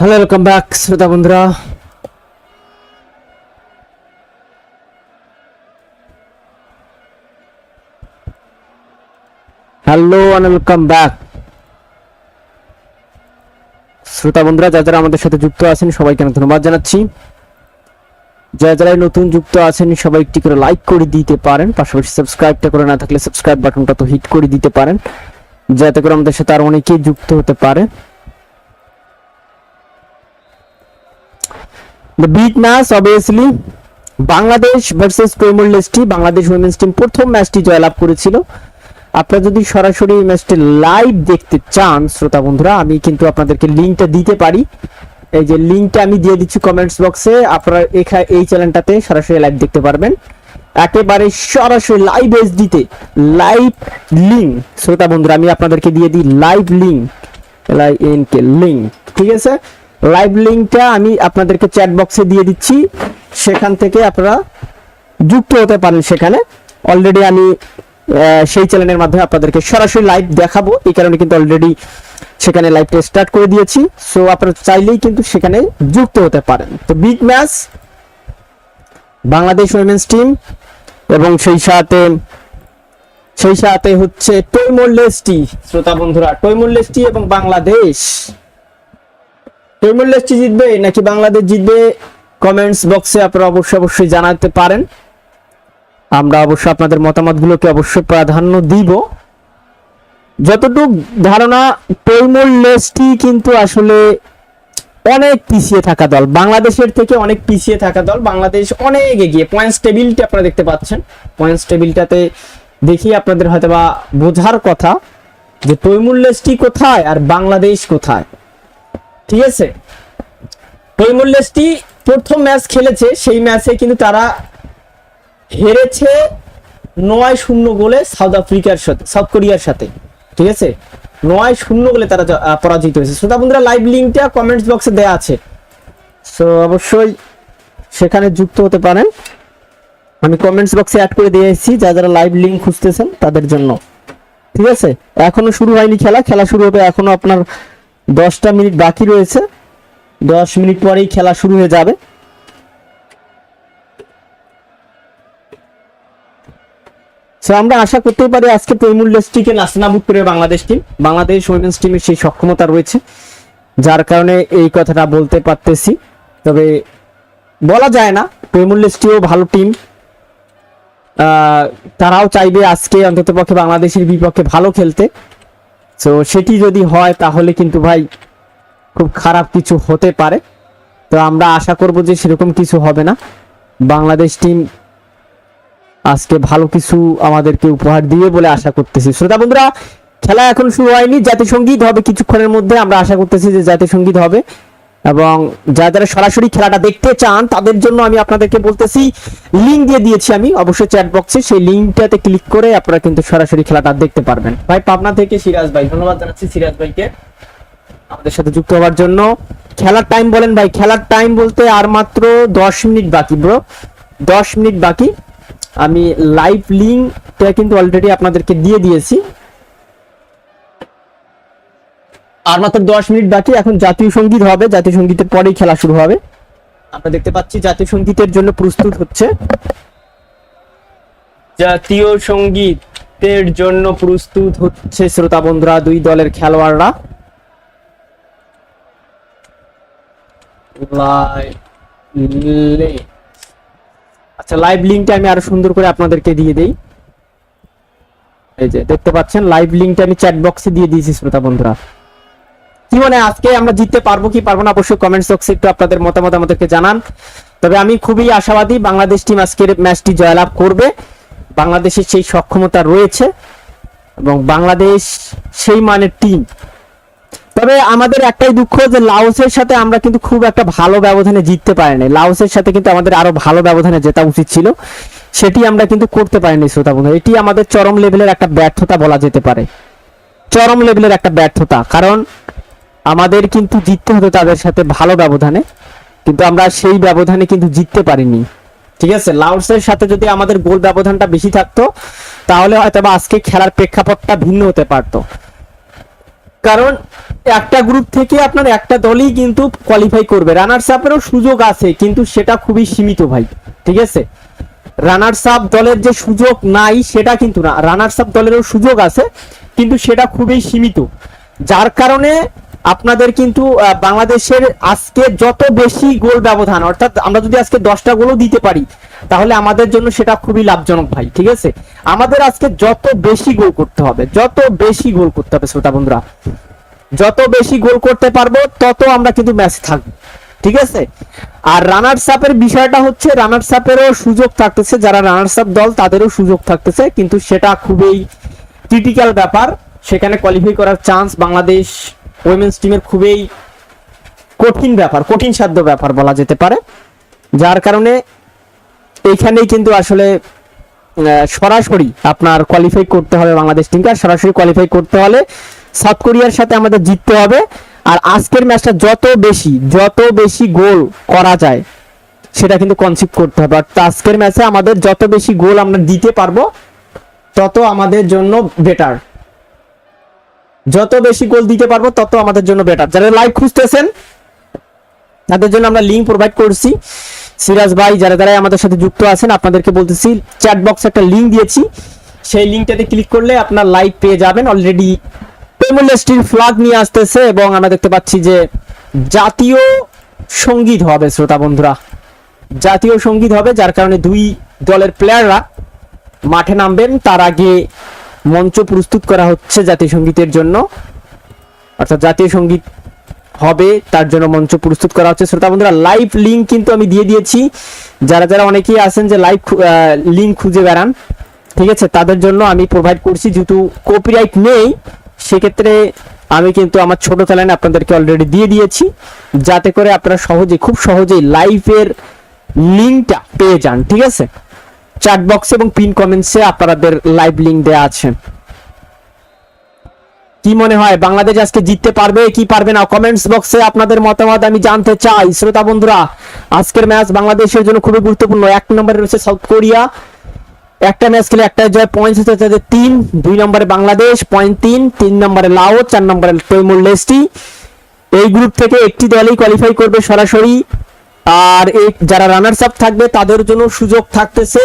Hello welcome back শ্রোতা বন্ধুরা। Hello welcome back শ্রোতা বন্ধুরা, যারা যারা আমাদের সাথে যুক্ত আছেন, সবাইকে অনেক ধন্যবাদ জানাচ্ছি। যারা যারা নতুন যুক্ত আছেন, সবাই একটি করে লাইক করে দিতে পারেন। পাশাপাশি সাবস্ক্রাইবটা করে না থাকলে সাবস্ক্রাইব বাটনটা তো হিট করে দিতে পারেন। যাতে করে আমাদের সাথে আর অনেকেই যুক্ত হতে পারে। The big match obviously Bangladesh versus Timor Leste Bangladesh women's team প্রথম ম্যাচটি জয়লাভ করেছিল। আপনারা যদি সরাসরি এই ম্যাচটি লাইভ দেখতে চান, শ্রোতা বন্ধুরা, আমি কিন্তু আপনাদেরকে লিঙ্কটা দিতে পারি। এই যে লিঙ্কটা আমি দিয়ে দিচ্ছি কমেন্টস বক্সে আপনারা এখানে এই চ্যানেলটাতে সরাসরি লাইভ দেখতে পারবেন। একেবারে সরাসরি লাইভ এসডিতে লাইভ লিঙ্ক শ্রোতা বন্ধুরা, আমি আপনাদেরকে দিয়ে দিই live link L I N K link ঠিক আছে? লাইভ লিঙ্কটা আমি আপনাদেরকে চ্যাট বক্সে দিয়ে দিচ্ছি। সেখান থেকে আপনারা যুক্ত হতে পারেন সেখানে। অলরেডি আমি সেই চ্যানেলের মাধ্যমে আপনাদেরকে সরাসরি লাইভ দেখাবো। এই কারণে কিন্তু অলরেডি সেখানে লাইভটা স্টার্ট করে দিয়েছি। সো আপনারা চাইলেই কিন্তু সেখানে যুক্ত হতে পারেন। তো big match Bangladesh women's team এবং সেই সাথে সেই সাথে হচ্ছে টৈমুর লেস্টি শ্রোতা বন্ধুরা টৈমুর এবং বাংলাদেশ। তৈমুর লেস্টি জিতবে নাকি বাংলাদেশ জিতবে? কমেন্টস বক্সে আপনারা অবশ্যই অবশ্যই জানাতে পারেন। আমরা অবশ্য আপনাদের মতামতগুলোকে অবশ্যই প্রাধান্য দিব। যতটুক ধারণা তৈমুর লেস্টি কিন্তু আসলে অনেক পিছিয়ে থাকা দল। বাংলাদেশের থেকে অনেক পিছিয়ে থাকা দল। বাংলাদেশ অনেক এগিয়ে। পয়েন্টস টেবিলটা আপনারা দেখতে পাচ্ছেন। পয়েন্টস টেবিলটাতে দেখি আপনাদের হয়তো বা বোঝার কথা যে তৈমুর লেস্টি কোথায় আর বাংলাদেশ কোথায়। ঠিক আছে? তৈমুর লেস্টি প্রথম ম্যাচ খেলেছে, সেই ম্যাচে কিন্তু তারা হেরেছে নয় শূন্য গোলে সাউথ আফ্রিকার সাথে, সাউথ কোরিয়ার সাথে, ঠিক আছে? নয় শূন্য গোলে তারা পরাজিত হয়েছে। শ্রোতা বন্ধুরা লাইভ লিঙ্কটা কমেন্টস বক্সে দেওয়া আছে। সো অবশ্যই সেখানে যুক্ত হতে পারেন। আমি কমেন্টস বক্সে অ্যাড করে দিয়ে এসেছি যা যারা লাইভ লিঙ্ক খুঁজতেছেন তাদের জন্য। ঠিক আছে? এখনও শুরু হয়নি খেলা খেলা শুরু হবে এখনও আপনার দশটা মিনিট বাকি রয়েছে। দশ মিনিট পরেই খেলা শুরু হয়ে যাবে। সো আমরা আশা করতেই পারি আজকে তৈমুর লেস্টিকে নাস্তানাবুদ করে বাংলাদেশ টিম বাংলাদেশ উইমেন্স টিমের সেই সক্ষমতা রয়েছে, যার কারণে এই কথাটা বলতে পারতেছি। তবে বলা যায় না তৈমুর লেস্টিও ভালো টিম তারাও চাইবে আজকে অন্তত পক্ষে বাংলাদেশের বিপক্ষে ভালো খেলতে। তো সেটি যদি হয়, তাহলে কিন্তু ভাই খুব খারাপ কিছু হতে পারে। তো আমরা আশা করব যে সেরকম কিছু হবে না। বাংলাদেশ টিম আজকে ভালো কিছু আমাদেরকে উপহার দিবে বলে আশা করতেছি। শ্রোতা বন্ধুরা, খেলা এখন শুরু হয়নি। জাতীয় সংগীত হবে কিছুক্ষণের মধ্যে। আমরা আশা করতেছি যে জাতীয় সংগীত হবে। এবং যারা যারা সরাসরি খেলাটা দেখতে চান, তাদের জন্য আমি আপনাদেরকে বলতেছি লিঙ্ক দিয়ে দিয়েছি আমি, অবশ্যই চ্যাট বক্সে সেই লিঙ্কটাতে ক্লিক করে আপনারা কিন্তু সরাসরি খেলাটা দেখতে পারবেন। ভাই, পাবনা থেকে সিরাজ ভাই, ধন্যবাদ জানাচ্ছি সিরাজ ভাইকে আমাদের সাথে যুক্ত হওয়ার জন্য। খেলার টাইম বলেন ভাই, খেলার টাইম বলতে আর মাত্র দশ মিনিট বাকি ব্রো দশ মিনিট বাকি। আমি লাইভ লিঙ্কটা কিন্তু অলরেডি আপনাদেরকে দিয়ে দিয়েছি। আর মাত্র দশ মিনিট বাকি, এখন জাতীয় সংগীত হবে, জাতীয় সঙ্গীতের পরেই খেলা শুরু হবে। আমরা দেখতে পাচ্ছি জাতীয় সঙ্গীতের জন্য প্রস্তুত হচ্ছে। জাতীয় সঙ্গীতের জন্য প্রস্তুত হচ্ছে শ্রোতা বন্ধুরা, দুই দলের খেলোয়াড়রা। আচ্ছা লাইভ লিঙ্কটা আমি আরও সুন্দর করে আপনাদেরকে দিয়ে দেই। এই যে, দেখতে পাচ্ছেন লাইভ লিঙ্কটা আমি চ্যাট বক্সে দিয়ে দিয়েছি, শ্রোতা বন্ধুরা। হয় আজকে আমরা জিততে পারব কি পারব না অবশ্যই কমেন্টস বক্সে একটু আপনাদের মতামত আমাদেরকে জানান। তবে আমি খুবই আশাবাদী বাংলাদেশ টিম আজকের ম্যাচটি জয়লাভ করবে। বাংলাদেশের সেই সক্ষমতা রয়েছে এবং বাংলাদেশ সেই মানের টিম তবে আমাদের একটাই দুঃখ যে লাওসের সাথে আমরা কিন্তু খুব একটা ভালো ব্যবধানে জিততে পারিনি। লাওসের সাথে কিন্তু আমাদের আরও ভালো ব্যবধানে জেতা উচিত ছিল। সেটি আমরা কিন্তু করতে পারিনি শ্রোতা বন্ধু এটি আমাদের চরম লেভেলের একটা ব্যর্থতা বলা যেতে পারে। চরম লেভেলের একটা ব্যর্থতা। কারণ আমাদের কিন্তু জিততে হতো তাদের সাথে ভালো ব্যবধানে, কিন্তু আমরা সেই ব্যবধানে কিন্তু জিততে পারিনি। ঠিক আছে? লাউসের সাথে যদি আমাদের গোল ব্যবধানটা বেশি থাকতো, তাহলে হয়তো আজকে খেলার প্রেক্ষাপটটা ভিন্ন হতে পারতো। কারণ একটা গ্রুপ থেকে আপনার একটা দলই কিন্তু কোয়ালিফাই করবে। রানার্স আপেরও সুযোগ আছে, কিন্তু সেটা খুবই সীমিত ভাই। ঠিক আছে? রানার্স আপ দলের যে সুযোগ নাই, সেটা কিন্তু না। রানার্স আপ দলেরও সুযোগ আছে, কিন্তু সেটা খুবই সীমিত। যার কারণে আপনাদের কিন্তু বাংলাদেশের আজকে যত বেশি গোল ব্যবধান, অর্থাৎ আমরা যদি আজকে দশটা গোলও দিতে পারি, তাহলে আমাদের জন্য সেটা খুবই লাভজনক ভাই, ঠিক আছে? আমাদের আজকে যত বেশি গোল করতে হবে, যত বেশি গোল করতে হবে শ্রোতা বন্ধুরা, যত বেশি গোল করতে পারব, তত আমরা কিন্তু ম্যাচ থাকব, ঠিক আছে? আর রানার্স আপের বিষয়টা হচ্ছে, রানার্স আপেরও সুযোগ থাকতেছে, যারা রানার্স আপ দল, তাদেরও সুযোগ থাকতেছে, কিন্তু সেটা খুবই ক্রিটিক্যাল ব্যাপার। সেখানে কোয়ালিফাই করার চান্স বাংলাদেশ উইমেন্স টিমের খুবই কঠিন ব্যাপার, কঠিন সাধ্য ব্যাপার বলা যেতে পারে। যার কারণে এইখানেই কিন্তু আসলে সরাসরি আপনার কোয়ালিফাই করতে হবে বাংলাদেশ টিমকে আর সরাসরি কোয়ালিফাই করতে হলে সাউথ কোরিয়ার সাথে আমাদের জিততে হবে। আর আজকের ম্যাচটা যত বেশি যত বেশি গোল করা যায়, সেটা কিন্তু কনসিভ করতে হবে। অর্থাৎ আজকের ম্যাচে আমাদের যত বেশি গোল আমরা দিতে পারব, তত আমাদের জন্য বেটার যত বেশি গোল দিতে পারব, তত আমাদের জন্য বেটার যারা লাইভ খুঁজতেছেন, তাদের জন্য আমরা লিঙ্ক প্রোভাইড করছি। সিরাজ ভাই, যারা যারা আমাদের সাথে যুক্ত আছেন, আপনাদেরকে বলতেছি চ্যাট বক্সে একটা লিঙ্ক দিয়েছি। সেই লিঙ্কটাতে ক্লিক করলে আপনার লাইভ পেয়ে যাবেন। অলরেডি পেমুলেস্টির ফ্ল্যাগ নিয়ে আসতেছে এবং আমরা দেখতে পাচ্ছি যে জাতীয় সংগীত হবে, শ্রোতা বন্ধুরা। জাতীয় সংগীত হবে, যার কারণে দুই দলের প্লেয়াররা মাঠে নামবেন। তার আগে মঞ্চ প্রস্তুত করা হচ্ছে জাতীয় সঙ্গীতের জন্য। অর্থাৎ জাতীয় সংগীত হবে, তার জন্য মঞ্চ প্রস্তুত করা হচ্ছে। শ্রোতা বন্ধুরা লাইভ লিঙ্ক কিন্তু আমি দিয়ে দিয়েছি। যারা যারা অনেকেই আছেন যে লাইভ লিঙ্ক খুঁজে বেড়ান, ঠিক আছে? তাদের জন্য আমি প্রোভাইড করছি, যেহেতু কপিরাইট নেই, সেক্ষেত্রে আমি কিন্তু আমার ছোট চ্যানেলে আপনাদেরকে অলরেডি দিয়ে দিয়েছি। যাতে করে আপনারা সহজে, খুব সহজেই লাইভের লিঙ্কটা পেয়ে যান, ঠিক আছে? চ্যাট বক্সে এবং পিন কমেন্টসে আপনাদের লাইভ লিঙ্ক দেওয়া আছে। কি মনে হয়, বাংলাদেশ আজকে জিততে পারবে, কি পারবে না? কমেন্টস বক্সে আপনাদের মতামত আমি জানতে চাই। শ্রোতা বন্ধুরা, আজকের ম্যাচ বাংলাদেশের জন্য খুবই গুরুত্বপূর্ণ। এক নম্বরে রয়েছে সাউথ কোরিয়া একটা ম্যাচ খেলে একটা জয় পয়েন্ট হচ্ছে তাদের তিন। দুই নম্বরে বাংলাদেশ পয়েন্ট তিন। তিন নম্বরে লাও, চার নম্বরে তৈমুর লেস্টি। এই গ্রুপ থেকে একটি দলই কোয়ালিফাই করবে সরাসরি। আর যারা রানার্স আপ থাকবে, তাদের জন্য সুযোগ থাকতেছে।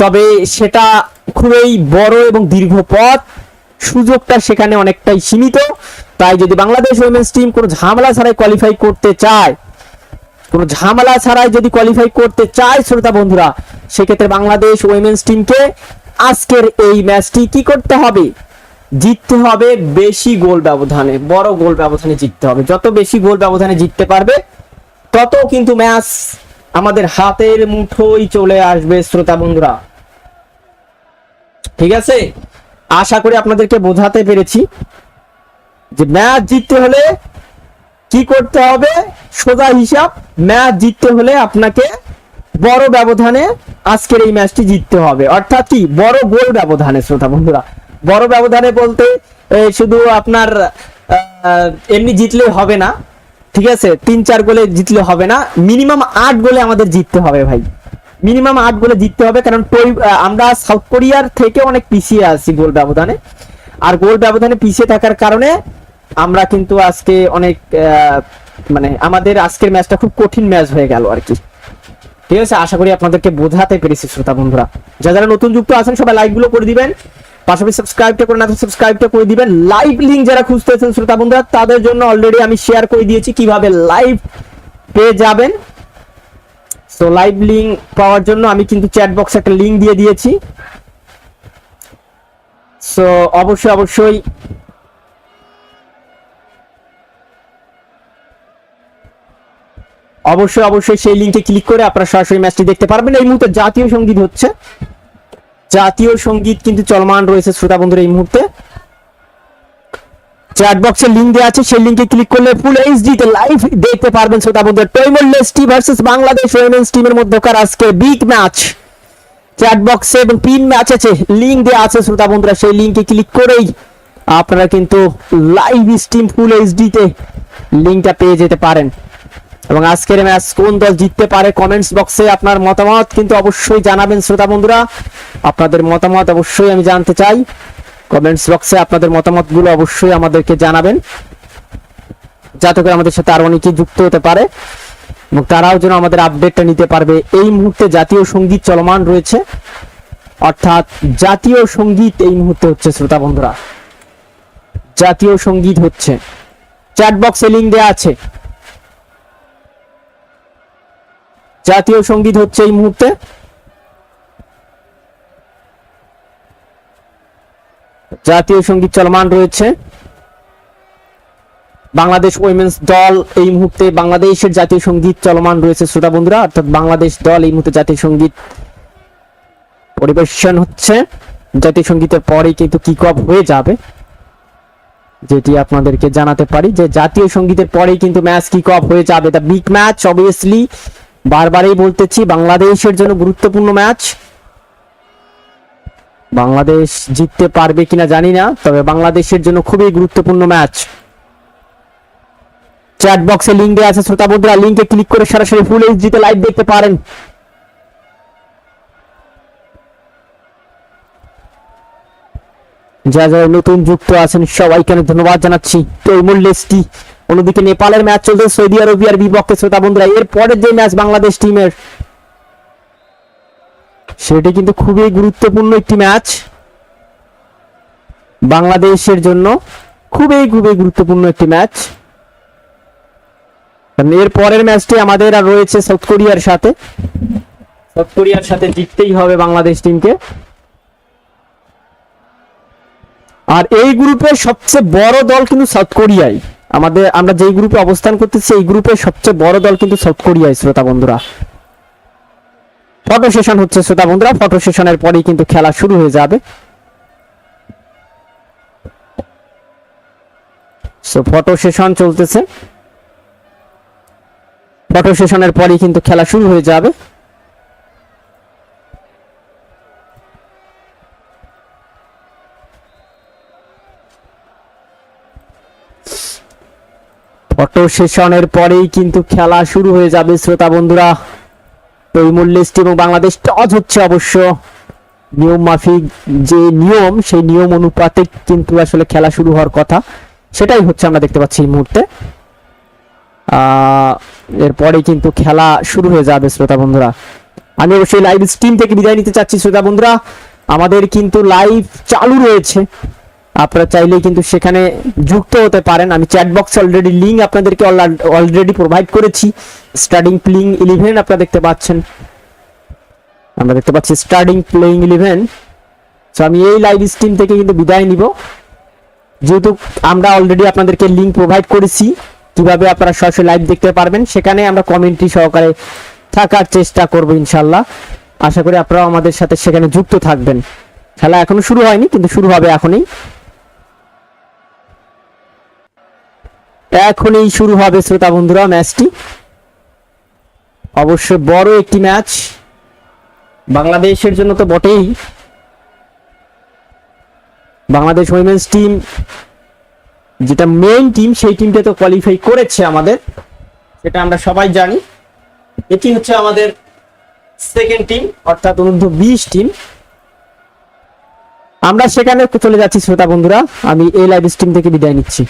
তবে সেটা খুবই বড় এবং দীর্ঘ পথ। সুযোগটা সেখানে অনেকটাই সীমিত। তাই যদি বাংলাদেশ উইমেন্স টিম কোনো ঝামেলা ছাড়াই কোয়ালিফাই করতে চায়, কোনো ঝামেলা ছাড়াই যদি কোয়ালিফাই করতে চায় শ্রোতা বন্ধুরা, সেক্ষেত্রে বাংলাদেশ উইমেন্স টিমকে আজকের এই ম্যাচটি কি করতে হবে? জিততে হবে বেশি গোল ব্যবধানে, বড় গোল ব্যবধানে জিততে হবে। যত বেশি গোল ব্যবধানে জিততে পারবে, তত কিন্তু ম্যাচ আমাদের হাতের মুঠোই চলে আসবে, শ্রোতা বন্ধুরা। ঠিক আছে? আশা করি আপনাদেরকে বোঝাতে পেরেছি যে ম্যাচ জিততে হলে কি করতে হবে? সোজা হিসাব, ম্যাচ জিততে হলে আপনাকে বড় ব্যবধানে আজকের এই ম্যাচটি জিততে হবে। অর্থাৎ কি? বড় গোল ব্যবধানে, শ্রোতা বন্ধুরা। বড় ব্যবধানে বলতে শুধু আপনার এমনি জিতলে হবে না। ঠিক আছে, তিন, চার গোলে জিতলে হবে না। মিনিমাম আট গোলে আমাদের জিততে হবে ভাই। মিনিমাম আট গোলে জিততে হবে, কারণ আমরা সাউথ কোরিয়ার থেকে অনেক পিছিয়ে আছি গোল ব্যবধানে। আর গোল ব্যবধানে পিছিয়ে থাকার কারণে আমরা কিন্তু আজকে অনেক মানে আমাদের আজকের ম্যাচটা খুব কঠিন ম্যাচ হয়ে গেল আর কি। ঠিক আছে, আশা করি আপনাদেরকে বোঝাতে পেরেছি, শ্রোতা বন্ধুরা। যারা যারা নতুন যুক্ত আছেন, সবাই লাইকগুলো করে দিবেন। পাশাপাশি সাবস্ক্রাইবটা করে না সাবস্ক্রাইবটা করে দিবেন। লাইভ লিংক যারা খুঁজতেছেন শ্রোতা বন্ধুরা, তাদের জন্য অলরেডি আমি শেয়ার করে দিয়েছি কীভাবে লাইভ পেয়ে যাবেন। সো লাইভ লিংক পাওয়ার জন্য আমি কিন্তু চ্যাট বক্সে একটা লিংক দিয়ে দিয়েছি। সো অবশ্যই অবশ্যই অবশ্যই অবশ্যই সেই লিংকে ক্লিক করে আপনারা সরাসরি ম্যাচটি দেখতে পারবেন। এই মুহূর্তে জাতীয় সংগীত হচ্ছে। জাতীয় সংগীত কিন্তু চলমান রয়েছে শ্রোতা বন্ধুরা এই মুহূর্তে। চ্যাট বক্সে লিংক দেওয়া আছে, সেই লিংকে ক্লিক করলে ফুল এইচডি তে লাইভ দেখতে পারবেন শ্রোতা বন্ধুরা। Timor Leste versus Bangladesh women's টিমের মধ্যকার আজকে বিগ ম্যাচ চ্যাট বক্সে এবং পিন ম্যাচ আছে লিংক দেওয়া আছে শ্রোতা বন্ধুরা, সেই লিংকে ক্লিক করেই আপনারা কিন্তু লাইভ স্ট্রিম ফুল এইচডি তে লিংকটা পেয়ে যেতে পারেন। এবং আজকের ম্যাচ কোন দল জিততে পারে কমেন্টস বক্সে আপনার মতামত কিন্তু অবশ্যই জানাবেন শ্রোতা বন্ধুরা। আপনাদের মতামত অবশ্যই আমি জানতে চাই। কমেন্টস বক্সে আপনাদের মতামতগুলো অবশ্যই আমাদেরকে জানাবেন। যাতে করে আমাদের সাথে আরও অনেকে যুক্ত হতে পারে এবং তারাও যেন আমাদের আপডেটটা নিতে পারবে। এই মুহূর্তে জাতীয় সংগীত চলমান রয়েছে। অর্থাৎ জাতীয় সংগীত এই মুহূর্তে হচ্ছে শ্রোতা বন্ধুরা। জাতীয় সংগীত হচ্ছে। চ্যাট বক্সে লিঙ্ক দেওয়া আছে। জাতীয় সংগীত হচ্ছে এই মুহূর্তে। জাতীয় সংগীত চলমান রয়েছে। বাংলাদেশ উইমেন্স দল এই মুহূর্তে বাংলাদেশের জাতীয় সংগীত চলমান রয়েছে, শ্রোতা বন্ধুরা। অর্থাৎ বাংলাদেশ দল এই মুহূর্তে জাতীয় সংগীত পরিবেশন হচ্ছে। জাতীয় সঙ্গীতের পরেই কিন্তু কিক অফ হয়ে যাবে। যেটি আপনাদেরকে জানাতে পারি যে জাতীয় সঙ্গীতের পরেই কিন্তু ম্যাচ কিক অফ হয়ে যাবে। দ্য বিগ ম্যাচ অবভিয়াসলি বারবারই বলতেছি, বাংলাদেশের জন্য গুরুত্বপূর্ণ ম্যাচ। বাংলাদেশ জিততে পারবে কিনা জানি না, তবে বাংলাদেশের জন্য খুবই গুরুত্বপূর্ণ ম্যাচ। চ্যাট বক্সে লিঙ্ক দেওয়া আছে শ্রোতা বন্ধুরা, লিঙ্কে ক্লিক করে সরাসরি ফুল এইচডিতে লাইভ দেখতে পারেন। যা যারা নতুন যুক্ত আছেন, সবাইকে ধন্যবাদ জানাচ্ছি। তৈমুল লেস্টি অন্যদিকে নেপালের ম্যাচ চলছে সৌদি আরবিয়ার বিপক্ষে। শ্রোতা বন্ধুরা, এর পরের যে ম্যাচ বাংলাদেশ টিমের, সেটি কিন্তু খুবই গুরুত্বপূর্ণ একটি ম্যাচ বাংলাদেশের জন্য। খুবই খুবই গুরুত্বপূর্ণ একটি ম্যাচ। এর পরের ম্যাচটি আমাদের আর রয়েছে সাউথ কোরিয়ার সাথে। সাউথ কোরিয়ার সাথে জিততেই হবে বাংলাদেশ টিমকে। আর এই গ্রুপের সবচেয়ে বড় দল কিন্তু সাউথ কোরিয়াই। আমাদের, আমরা যেই গ্রুপে অবস্থান করতেছি, এই গ্রুপের সবচেয়ে বড় দল কিন্তু সাউথ কোরিয়ায় শ্রোতা বন্ধুরা। ফটো সেশন হচ্ছে, শ্রোতা বন্ধুরা। ফটো সেশনের পরেই কিন্তু খেলা শুরু হয়ে যাবে। সো ফটো সেশন চলতেছে। ফটো সেশনের পরেই কিন্তু খেলা শুরু হয়ে যাবে। ফটো সেশনের পরেই কিন্তু খেলা শুরু হয়ে যাবে, শ্রোতা বন্ধুরা। তৈমুল লিস্ট এবং বাংলাদেশ টস হচ্ছে অবশ্য। নিয়ম মাফিক যে নিয়ম, সেই নিয়ম অনুপাতে কিন্তু আসলে খেলা শুরু হওয়ার কথা। সেটাই হচ্ছে আমরা দেখতে পাচ্ছি এই মুহূর্তে। এরপরে কিন্তু খেলা শুরু হয়ে যাবে, শ্রোতা বন্ধুরা। আমি অবশ্যই লাইভ স্ট্রিম থেকে বিদায় নিতে চাচ্ছি, শ্রোতা বন্ধুরা। আমাদের কিন্তু লাইভ চালু রয়েছে। আপনারা চাইলেই কিন্তু সেখানে যুক্ত হতে পারেন। আমি চ্যাট বক্স অলরেডি লিঙ্ক আপনাদেরকে অলরেডি প্রোভাইড করেছি। স্টার্টিং প্লেইং ইলেভেন আপনারা দেখতে পাচ্ছেন। আমরা দেখতে পাচ্ছি স্টার্টিং প্লেইং ইলেভেন সো আমি এই লাইভ স্ট্রিম থেকে কিন্তু বিদায় নিব। যেহেতু আমরা অলরেডি আপনাদেরকে লিঙ্ক প্রোভাইড করেছি, কীভাবে আপনারা সরাসরি লাইভ দেখতে পারবেন, সেখানে আমরা কমেন্ট্রি সহকারে থাকার চেষ্টা করব ইনশাল্লাহ আশা করি আপনারাও আমাদের সাথে সেখানে যুক্ত থাকবেন। খেলা এখনও শুরু হয়নি, কিন্তু শুরু হবে এখনই। এখনই শুরু হবে শ্রোতা বন্ধুরা ম্যাচটি। অবশ্যই বড় একটি ম্যাচ। বাংলাদেশের জন্য তো বটেই। বাংলাদেশ উইমেন্স টিম যেটা মেইন টিম সেই টিমটা তো কোয়ালিফাই করেছে আমাদের, সেটা আমরা সবাই জানি। এটি হচ্ছে আমাদের সেকেন্ড টিম অর্থাৎ অনূর্ধ্ব বিশ টিম আমরা সেখানে চলে যাচ্ছি শ্রোতা বন্ধুরা। আমি এই লাইভ স্ট্রিম থেকে বিদায় নিচ্ছি।